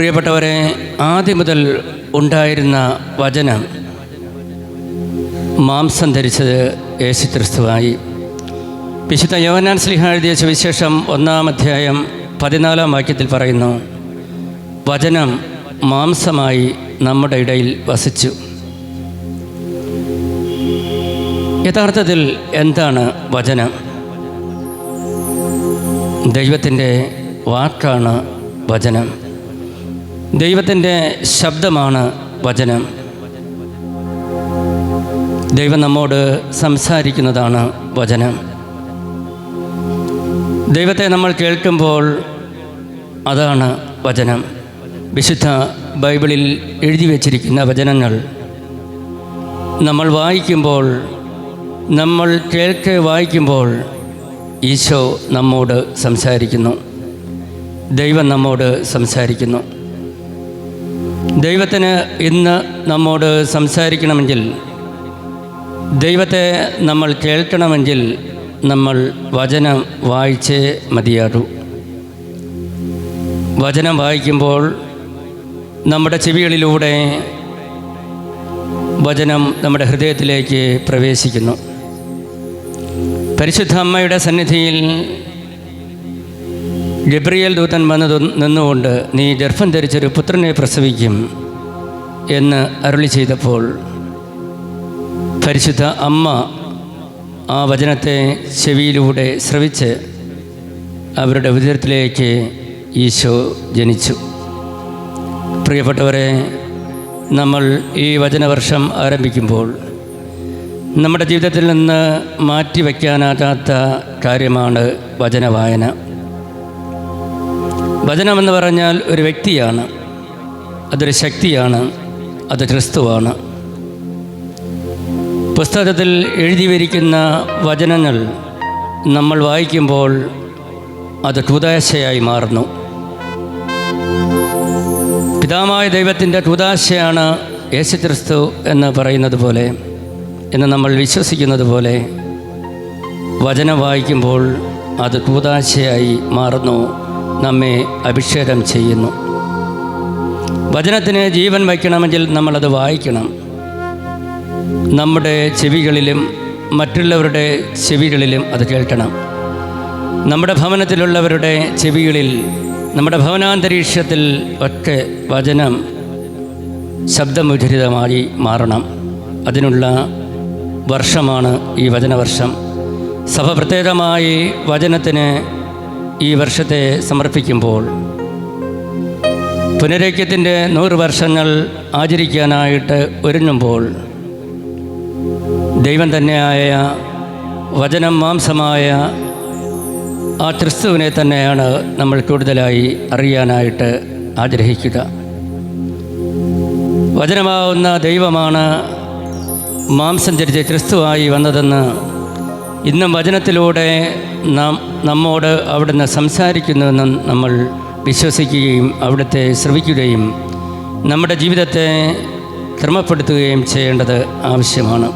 പ്രിയപ്പെട്ടവരെ ആദ്യം മുതൽ ഉണ്ടായിരുന്ന വചനം മാംസം ധരിച്ചത് യേശു ക്രിസ്തുവായി വിശുദ്ധ യോഹനാൻ സ്ലിഹ എഴുതിയ സുവിശേഷം ഒന്നാം അധ്യായം പതിനാലാം വാക്യത്തിൽ പറയുന്നു വചനം മാംസമായി നമ്മുടെ ഇടയിൽ വസിച്ചു. യഥാർത്ഥത്തിൽ എന്താണ് വചനം? ദൈവത്തിന്റെ വാക്കാണ് വചനം. ദൈവത്തിന്റെ ശബ്ദമാണ് വചനം. ദൈവം നമ്മോട് സംസാരിക്കുന്നതാണ് വചനം. ദൈവത്തെ നമ്മൾ കേൾക്കുമ്പോൾ അതാണ് വചനം. വിശുദ്ധ ബൈബിളിൽ എഴുതി വച്ചിരിക്കുന്ന വചനങ്ങൾ. നമ്മൾ വായിക്കുമ്പോൾ നമ്മൾ കേൾക്കെ വായിക്കുമ്പോൾ ഈശോ നമ്മോട് സംസാരിക്കുന്നു. ദൈവം നമ്മോട് സംസാരിക്കുന്നു. ദൈവത്തിന് ഇന്ന് നമ്മോട് സംസാരിക്കണമെങ്കിൽ ദൈവത്തെ നമ്മൾ കേൾക്കണമെങ്കിൽ നമ്മൾ വചനം വായിച്ചേ മതിയാകൂ. വചനം വായിക്കുമ്പോൾ നമ്മുടെ ചെവികളിലൂടെ വചനം നമ്മുടെ ഹൃദയത്തിലേക്ക് പ്രവേശിക്കുന്നു. പരിശുദ്ധ അമ്മയുടെ സന്നിധിയിൽ ഗബ്രിയേൽ ദൂതൻ വന്നു നിന്നുകൊണ്ട് നീ ഗർഭം ധരിച്ചൊരു പുത്രനെ പ്രസവിക്കും എന്ന് അരുളി ചെയ്തപ്പോൾ പരിശുദ്ധ അമ്മ ആ വചനത്തെ ചെവിയിലൂടെ ശ്രവിച്ച് അവരുടെ ഉദരത്തിലേക്ക് ഈശോ ജനിച്ചു. പ്രിയപ്പെട്ടവരെ നമ്മൾ ഈ വചനവർഷം ആരംഭിക്കുമ്പോൾ നമ്മുടെ ജീവിതത്തിൽ നിന്ന് മാറ്റിവെക്കാനാകാത്ത കാര്യമാണ് വചനവായന. വചനമെന്ന് പറഞ്ഞാൽ ഒരു വ്യക്തിയാണ്. അതൊരു ശക്തിയാണ്. അത് ക്രിസ്തുവാണ്. പുസ്തകത്തിൽ എഴുതി വരിക്കുന്ന വചനങ്ങൾ നമ്മൾ വായിക്കുമ്പോൾ അത് കുതാശയായി മാറുന്നു. പിതാമായ ദൈവത്തിന്റെ കുതാശയാണ് യേശുക്രിസ്തു എന്ന് പറയുന്നത് പോലെ എന്ന് നമ്മൾ വിശ്വസിക്കുന്നത് പോലെ വചനം വായിക്കുമ്പോൾ അത് കൂതാശയായി മാറുന്നു. നമ്മെ അഭിഷേകം ചെയ്യുന്നു. വചനത്തിന് ജീവൻ വയ്ക്കണമെങ്കിൽ നമ്മളത് വായിക്കണം. നമ്മുടെ ചെവികളിലും മറ്റുള്ളവരുടെ ചെവികളിലും അത് കേൾക്കണം. നമ്മുടെ ഭവനത്തിലുള്ളവരുടെ ചെവികളിൽ നമ്മുടെ ഭവനാന്തരീക്ഷത്തിൽ ഒക്കെ വചനം ശബ്ദമുചരിതമായി മാറണം. അതിനുള്ള വർഷമാണ് ഈ വചനവർഷം. സഭ പ്രത്യേകമായി വചനത്തിന് ഈ വർഷത്തെ സമർപ്പിക്കുമ്പോൾ പുനരൈക്യത്തിന്റെ നൂറ് വർഷങ്ങൾ ആചരിക്കാനായിട്ട് ഒരുങ്ങുമ്പോൾ ദൈവം തന്നെയായ വചനം മാംസമായ ആ ക്രിസ്തുവിനെ തന്നെയാണ് നമ്മൾ കൂടുതലായി അറിയാനായിട്ട് ആഗ്രഹിക്കുക. വചനമാവുന്ന ദൈവമാണ് മാംസം ധരിച്ച് ക്രിസ്തുവായി വന്നതെന്ന് ഇന്നും വചനത്തിലൂടെ നാം നമ്മോട് അവിടുന്ന് സംസാരിക്കുന്നുവെന്ന് നമ്മൾ വിശ്വസിക്കുകയും അവിടുത്തെ ശ്രവിക്കുകയും നമ്മുടെ ജീവിതത്തെ ക്രമപ്പെടുത്തുകയും ചെയ്യേണ്ടത് ആവശ്യമാണ്.